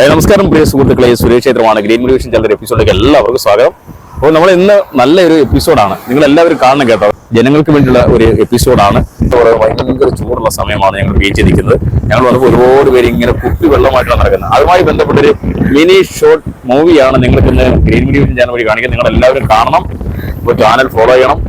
നമസ്കാരം പ്രിയ സുഹൃത്തുക്കളെ. സുരേഷ് ക്ഷേത്രമാണ്. ഗ്രീൻ മീഡിയേഷൻ ചാനൽ എപ്പിസോഡിലേക്ക് എല്ലാവർക്കും സ്വാഗതം. അപ്പോൾ നമ്മൾ ഇന്ന് നല്ലൊരു എപ്പിസോഡാണ്. നിങ്ങൾ എല്ലാവരും കാണണം കേട്ടോ. ജനങ്ങൾക്ക് വേണ്ടിയുള്ള ഒരു എപ്പിസോഡാണ്. ഭയങ്കര ചൂടുള്ള സമയമാണ് ഞങ്ങൾ ചെയ്തിരിക്കുന്നത്. ഞങ്ങൾ വന്നപ്പോൾ ഒരുപാട് പേര് ഇങ്ങനെ കുപ്പി വെള്ളമായിട്ടാണ് നടക്കുന്നത്. അതുമായി ബന്ധപ്പെട്ടൊരു മിനി ഷോർട്ട് മൂവിയാണ് നിങ്ങൾക്ക് ഇന്ന് ഗ്രീൻ മീഡിയേഷൻ ചാനൽ വഴി കാണിക്കുന്നത്. നിങ്ങൾ എല്ലാവരും കാണണം. അപ്പോൾ ചാനൽ ഫോളോ ചെയ്യണം.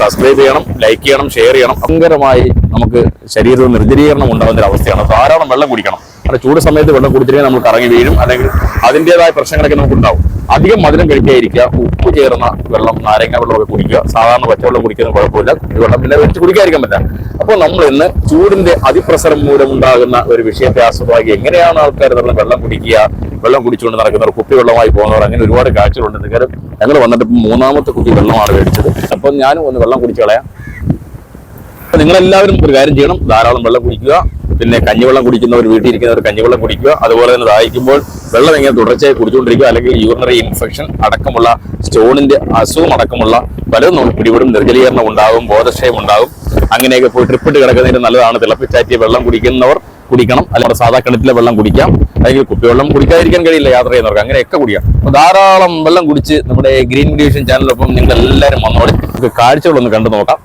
സബ്സ്ക്രൈബ് ചെയ്യണം. ലൈക്ക് ചെയ്യണം. ഷെയർ ചെയ്യണം. ഭയങ്കരമായി നമുക്ക് ശരീരത്തിൽ നിർജലീകരണം ഉണ്ടാകുന്ന ഒരു അവസ്ഥയാണ്. ധാരാളം വെള്ളം കുടിക്കണം. അവിടെ ചൂട് സമയത്ത് വെള്ളം കുടിച്ചില്ലെങ്കിൽ നമുക്ക് ഇറങ്ങി വീഴും. അല്ലെങ്കിൽ അതിന്റെതായ പ്രശ്നങ്ങളൊക്കെ നമുക്ക് ഉണ്ടാവും അധികം മധുരം കഴിക്കാതിരിക്കുക ഉപ്പ് ചേർന്ന വെള്ളം നാരങ്ങ വെള്ളമൊക്കെ കുടിക്കുക സാധാരണ പച്ചവെള്ളം കുടിക്കുന്ന കുഴപ്പമില്ല. വെള്ളം പിന്നെ വെച്ച് കുടിക്കാതിരിക്കാൻ പറ്റില്ല. അപ്പോൾ നമ്മൾ ഇന്ന് ചൂടിന്റെ അതിപ്രസരം മൂലം ഉണ്ടാകുന്ന ഒരു വിഷയത്തെ ആസ്വദമാക്കി എങ്ങനെയാണ് ആൾക്കാർ നമ്മൾ വെള്ളം കുടിക്കുക വെള്ളം കുടിച്ചുകൊണ്ട് നടക്കുന്നവർ കുപ്പി വെള്ളമായി പോകുന്നവർ അങ്ങനെ ഒരുപാട് കാഴ്ചകളുണ്ട്. എന്തെങ്കിലും ഞങ്ങൾ വന്നിട്ട് മൂന്നാമത്തെ കുപ്പി വെള്ളമാണ് മേടിച്ചത്. അപ്പം ഞാനും ഒന്ന് വെള്ളം കുടിച്ചു കളയാം. നിങ്ങളെല്ലാവരും ഒരു കാര്യം ചെയ്യണം. ധാരാളം വെള്ളം കുടിക്കുക. പിന്നെ കഞ്ഞിവെള്ളം കുടിക്കുന്നവർ വീട്ടിലിരിക്കുന്നവർ കഞ്ഞിവെള്ളം കുടിക്കുക. അതുപോലെ തന്നെ ദാഹിക്കുമ്പോൾ വെള്ളം ഇങ്ങനെ തുടർച്ചയായി കുടിച്ചുകൊണ്ടിരിക്കുക. അല്ലെങ്കിൽ യൂറിനറി ഇൻഫെക്ഷൻ അടക്കമുള്ള സ്റ്റോണിന്റെ അസുഖം അടക്കമുള്ള പലതും നമുക്ക് പിടിപെടും. നിർജലീകരണം ഉണ്ടാകും ബോധക്ഷയം ഉണ്ടാകും. അങ്ങനെയൊക്കെ പോയി ട്രിപ്പിട്ട് കിടക്കുന്നതിന് നല്ലതാണ്. തിളപ്പിച്ചാറ്റിയ വെള്ളം കുടിക്കുന്നവർ കുടിക്കണം. അല്ലെങ്കിൽ സാധാ കിണറ്റിലെ വെള്ളം കുടിക്കാം. അല്ലെങ്കിൽ കുപ്പിവെള്ളം കുടിക്കാതിരിക്കാൻ കഴിയില്ല. യാത്ര ചെയ്യുന്നവർക്ക് അങ്ങനെയൊക്കെ കുടിക്കാം. അപ്പൊ ധാരാളം വെള്ളം കുടിച്ച് നമ്മുടെ ഗ്രീൻ മീഡിയേഷൻ ചാനലിനൊപ്പം നിങ്ങൾ എല്ലാവരും വന്നോടെ നമുക്ക് കാഴ്ചകളൊന്ന് കണ്ടു നോക്കാം.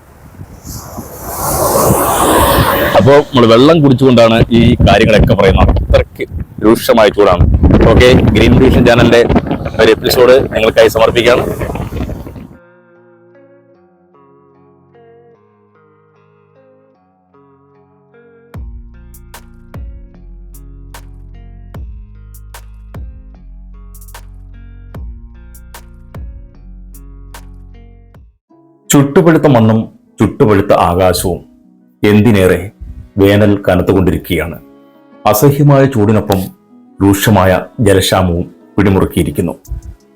അപ്പോൾ നമ്മൾ വെള്ളം കുടിച്ചുകൊണ്ടാണ് ഈ കാര്യങ്ങളൊക്കെ പറയുന്നത്. അത്രയ്ക്ക് രൂക്ഷമായ ചൂടാണ് ഓക്കെ ഗ്രീൻ മീഡിയേഷൻ ചാനലിന്റെ ഒരു എപ്പിസോഡ് നിങ്ങൾക്കായി സമർപ്പിക്കുകയാണ്. ചുട്ടുപഴുത്ത മണ്ണും ചുട്ടുപഴുത്ത ആകാശവും എന്തിനേറെ വേനൽ കനത്തുകൊണ്ടിരിക്കുകയാണ്. അസഹ്യമായ ചൂടിനൊപ്പം രൂക്ഷമായ ജലക്ഷാമവും പിടിമുറുക്കിയിരിക്കുന്നു.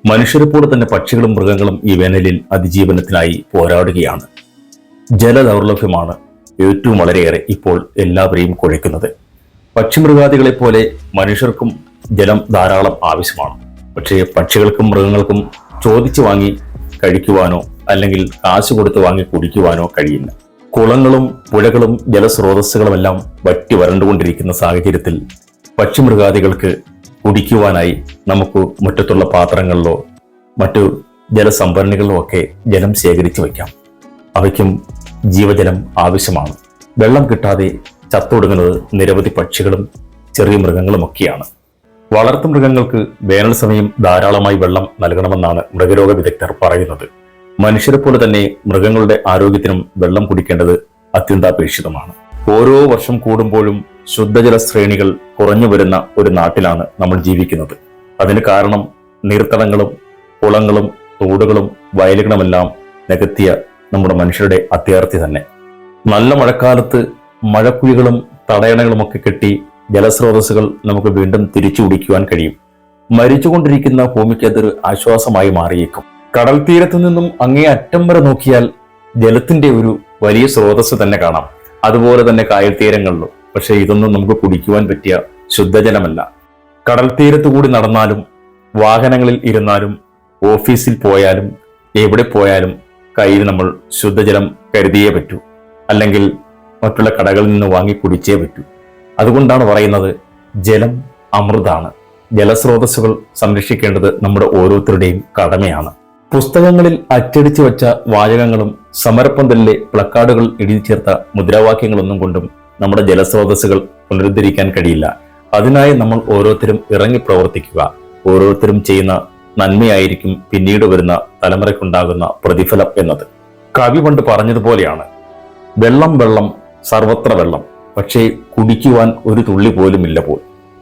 മനുഷ്യരെ പോലെ തന്നെ പക്ഷികളും മൃഗങ്ങളും ഈ വേനലിൽ അതിജീവനത്തിനായി പോരാടുകയാണ്. ജലദൗർലഭ്യമാണ് ഏറ്റവും വളരെയേറെ ഇപ്പോൾ എല്ലാവരെയും കുഴയ്ക്കുന്നത്. പക്ഷിമൃഗാദികളെ പോലെ മനുഷ്യർക്കും ജലം ധാരാളം ആവശ്യമാണ്. പക്ഷേ പക്ഷികൾക്കും മൃഗങ്ങൾക്കും ചോദിച്ചു വാങ്ങി കഴിക്കുവാനോ അല്ലെങ്കിൽ കാശ് കൊടുത്ത് വാങ്ങി കുടിക്കുവാനോ കഴിയില്ല. കുളങ്ങളും പുഴകളും ജലസ്രോതസ്സുകളുമെല്ലാം വറ്റി വരണ്ടുകൊണ്ടിരിക്കുന്ന സാഹചര്യത്തിൽ പക്ഷിമൃഗാദികൾക്ക് കുടിക്കുവാനായി നമുക്ക് മുറ്റത്തുള്ള പാത്രങ്ങളിലോ മറ്റു ജലസംഭരണികളിലോ ഒക്കെ ജലം ശേഖരിച്ചു വയ്ക്കാം. അവയ്ക്കും ജീവജലം ആവശ്യമാണ്. വെള്ളം കിട്ടാതെ ചത്തൊടുങ്ങുന്നത് നിരവധി പക്ഷികളും ചെറിയ മൃഗങ്ങളുമൊക്കെയാണ്. വളർത്തു മൃഗങ്ങൾക്ക് വേനൽ സമയം ധാരാളമായി വെള്ളം നൽകണമെന്നാണ് മൃഗരോഗ വിദഗ്ധർ പറയുന്നത്. മനുഷ്യരെ പോലെ തന്നെ മൃഗങ്ങളുടെ ആരോഗ്യത്തിനും വെള്ളം കുടിക്കേണ്ടത് അത്യന്താപേക്ഷിതമാണ്. ഓരോ വർഷം കൂടുമ്പോഴും ശുദ്ധജല ശ്രേണികൾ കുറഞ്ഞു വരുന്ന ഒരു നാട്ടിലാണ് നമ്മൾ ജീവിക്കുന്നത്. അതിന് കാരണം നീർത്തടങ്ങളും കുളങ്ങളും തോടുകളും വയലുകളുമെല്ലാം നികത്തിയ നമ്മുടെ മനുഷ്യരുടെ അത്യാർത്ഥി തന്നെ. നല്ല മഴക്കാലത്ത് മഴക്കുഴികളും തടയണകളുമൊക്കെ കെട്ടി ജലസ്രോതസ്സുകൾ നമുക്ക് വീണ്ടും തിരിച്ചു കുടിക്കുവാൻ കഴിയും. മരിച്ചുകൊണ്ടിരിക്കുന്ന ഭൂമിക്ക് അതൊരു ആശ്വാസമായി മാറിയേക്കും. കടൽ തീരത്തു നിന്നും അങ്ങേ അറ്റം വരെ നോക്കിയാൽ ജലത്തിന്റെ ഒരു വലിയ സ്രോതസ് തന്നെ കാണാം. അതുപോലെ തന്നെ കായൽ തീരങ്ങളിലും. പക്ഷെ ഇതൊന്നും നമുക്ക് കുടിക്കുവാൻ പറ്റിയ ശുദ്ധജലമല്ല. കടൽ തീരത്തു കൂടി നടന്നാലും വാഹനങ്ങളിൽ ഇരുന്നാലും ഓഫീസിൽ പോയാലും എവിടെ പോയാലും കയ്യിൽ നമ്മൾ ശുദ്ധജലം കരുതിയേ പറ്റൂ. അല്ലെങ്കിൽ മറ്റുള്ള കടകളിൽ നിന്ന് വാങ്ങി കുടിച്ചേ പറ്റൂ. അതുകൊണ്ടാണ് പറയുന്നത് ജലം അമൃതാണ്. ജലസ്രോതസ്സുകൾ സംരക്ഷിക്കേണ്ടത് നമ്മുടെ ഓരോരുത്തരുടെയും കടമയാണ്. പുസ്തകങ്ങളിൽ അച്ചടിച്ചു വച്ച വാചകങ്ങളും സമരപ്പന്തലിലെ പ്ലക്കാർഡുകൾ എഴുതി ചേർത്ത മുദ്രാവാക്യങ്ങളൊന്നും കൊണ്ടും നമ്മുടെ ജലസ്രോതസ്സുകൾ പുനരുദ്ധരിക്കാൻ കഴിയില്ല. അതിനായി നമ്മൾ ഓരോരുത്തരും ഇറങ്ങി പ്രവർത്തിക്കുക. ഓരോരുത്തരും ചെയ്യുന്ന നന്മയായിരിക്കും പിന്നീട് വരുന്ന തലമുറയ്ക്കുണ്ടാകുന്ന പ്രതിഫലം എന്നത്. കവി പണ്ട് പറഞ്ഞതുപോലെയാണ്. വെള്ളം വെള്ളം സർവത്ര വെള്ളം പക്ഷേ കുടിക്കുവാൻ ഒരു തുള്ളി പോലും ഇല്ല പോൽ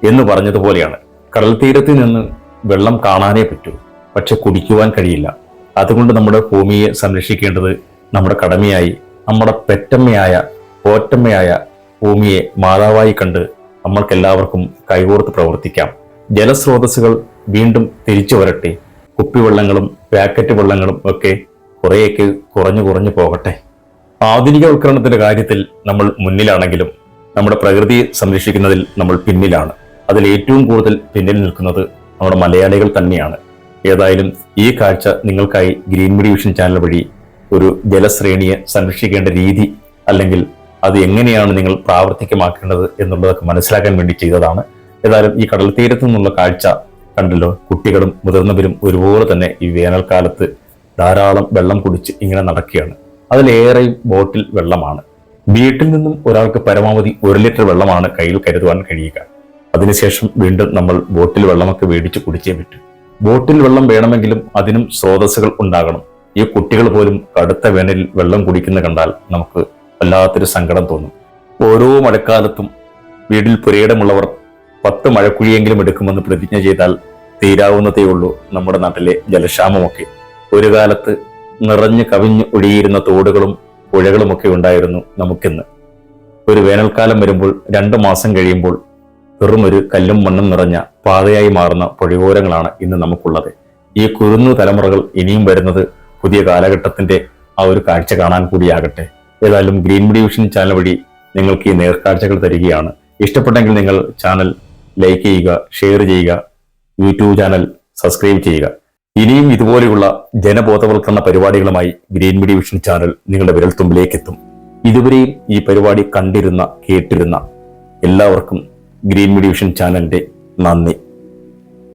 എന്ന് പറഞ്ഞതുപോലെയാണ്. കടൽ തീരത്ത് നിന്ന് വെള്ളം കാണാനേ പറ്റൂ പക്ഷെ കുടിക്കുവാൻ കഴിയില്ല. അതുകൊണ്ട് നമ്മുടെ ഭൂമിയെ സംരക്ഷിക്കേണ്ടത് നമ്മുടെ കടമയായി നമ്മുടെ പെറ്റമ്മയായ പോറ്റമ്മയായ ഭൂമിയെ മാതാവായി കണ്ട് നമ്മൾക്കെല്ലാവർക്കും കൈകോർത്ത് പ്രവർത്തിക്കാം. ജലസ്രോതസ്സുകൾ വീണ്ടും തിരിച്ചു വരട്ടെ. കുപ്പിവെള്ളങ്ങളും പാക്കറ്റ് വെള്ളങ്ങളും ഒക്കെ കുറേയൊക്കെ കുറഞ്ഞു കുറഞ്ഞു പോകട്ടെ. ആധുനികവൽക്കരണത്തിന്റെ കാര്യത്തിൽ നമ്മൾ മുന്നിലാണെങ്കിലും നമ്മുടെ പ്രകൃതിയെ സംരക്ഷിക്കുന്നതിൽ നമ്മൾ പിന്നിലാണ്. അതിൽ ഏറ്റവും കൂടുതൽ പിന്നിൽ നിൽക്കുന്നത് നമ്മുടെ മലയാളികൾ തന്നെയാണ്. ഏതായാലും ഈ കാഴ്ച നിങ്ങൾക്കായി ഗ്രീൻ മീഡിയ ചാനൽ വഴി ഒരു ജലശ്രേണിയെ സംരക്ഷിക്കേണ്ട രീതി അല്ലെങ്കിൽ അത് എങ്ങനെയാണ് നിങ്ങൾ പ്രാവർത്തികമാക്കേണ്ടത് എന്നുള്ളതൊക്കെ മനസ്സിലാക്കാൻ വേണ്ടി ചെയ്തതാണ്. ഏതായാലും ഈ കടൽ തീരത്തു നിന്നുള്ള കാഴ്ച കണ്ടല്ലോ. കുട്ടികളും മുതിർന്നവരും ഒരുപോലെ തന്നെ ഈ വേനൽക്കാലത്ത് ധാരാളം വെള്ളം കുടിച്ച് ഇങ്ങനെ നടക്കുകയാണ്. അതിലേറെയും ബോട്ടിൽ വെള്ളമാണ്. വീട്ടിൽ നിന്നും ഒരാൾക്ക് പരമാവധി ഒരു ലിറ്റർ വെള്ളമാണ് കയ്യിൽ കരുതുവാൻ കഴിയുക. അതിനുശേഷം വീണ്ടും നമ്മൾ ബോട്ടിൽ വെള്ളമൊക്കെ മേടിച്ച് കുടിച്ചേ പറ്റൂ. ബോട്ടിൽ വെള്ളം വേണമെങ്കിലും അതിനും സ്രോതസ്സുകൾ ഉണ്ടാകണം. ഈ കുട്ടികൾ പോലും കടുത്ത വേനലിൽ വെള്ളം കുടിക്കുന്ന കണ്ടാൽ നമുക്ക് വല്ലാത്തൊരു സങ്കടം തോന്നും. ഓരോ മഴക്കാലത്തും വീട്ടിൽ പുരയിടമുള്ളവർ പത്ത് മഴക്കുഴിയെങ്കിലും എടുക്കുമെന്ന് പ്രതിജ്ഞ ചെയ്താൽ തീരാവുന്നതേ ഉള്ളൂ നമ്മുടെ നാട്ടിലെ ജലക്ഷാമമൊക്കെ. ഒരു കാലത്ത് നിറഞ്ഞു കവിഞ്ഞ് ഒഴിയിരുന്ന തോടുകളും പുഴകളുമൊക്കെ ഉണ്ടായിരുന്നു നമുക്കിന്ന്. ഒരു വേനൽക്കാലം വരുമ്പോൾ രണ്ടു മാസം കഴിയുമ്പോൾ വെറും ഒരു കല്ലും മണ്ണും നിറഞ്ഞ പാതയായി മാറുന്ന പുഴയോരങ്ങളാണ് ഇന്ന് നമുക്കുള്ളത്. ഈ കുരുന്നു തലമുറകൾ ഇനിയും വരുന്നത് പുതിയ കാലഘട്ടത്തിന്റെ ആ ഒരു കാഴ്ച കാണാൻ കൂടിയാകട്ടെ. ഏതായാലും ഗ്രീൻ മീഡിയ വിഷൻ ചാനൽ വഴി നിങ്ങൾക്ക് ഈ നേർക്കാഴ്ചകൾ തരികയാണ്. ഇഷ്ടപ്പെട്ടെങ്കിൽ നിങ്ങൾ ചാനൽ ലൈക്ക് ചെയ്യുക ഷെയർ ചെയ്യുക യൂട്യൂബ് ചാനൽ സബ്സ്ക്രൈബ് ചെയ്യുക. ഇനിയും ഇതുപോലെയുള്ള ജനബോധവൽക്കരണ പരിപാടികളുമായി ഗ്രീൻ മീഡിയ വിഷൻ ചാനൽ നിങ്ങളുടെ വിരൽത്തുമ്പിലേക്ക് എത്തും ഇതുവരെയും ഈ പരിപാടി കണ്ടിരുന്ന കേട്ടിരുന്ന എല്ലാവർക്കും ഗ്രീൻ മീഡിയ വിഷൻ ചാനലിന്റെ നന്ദി.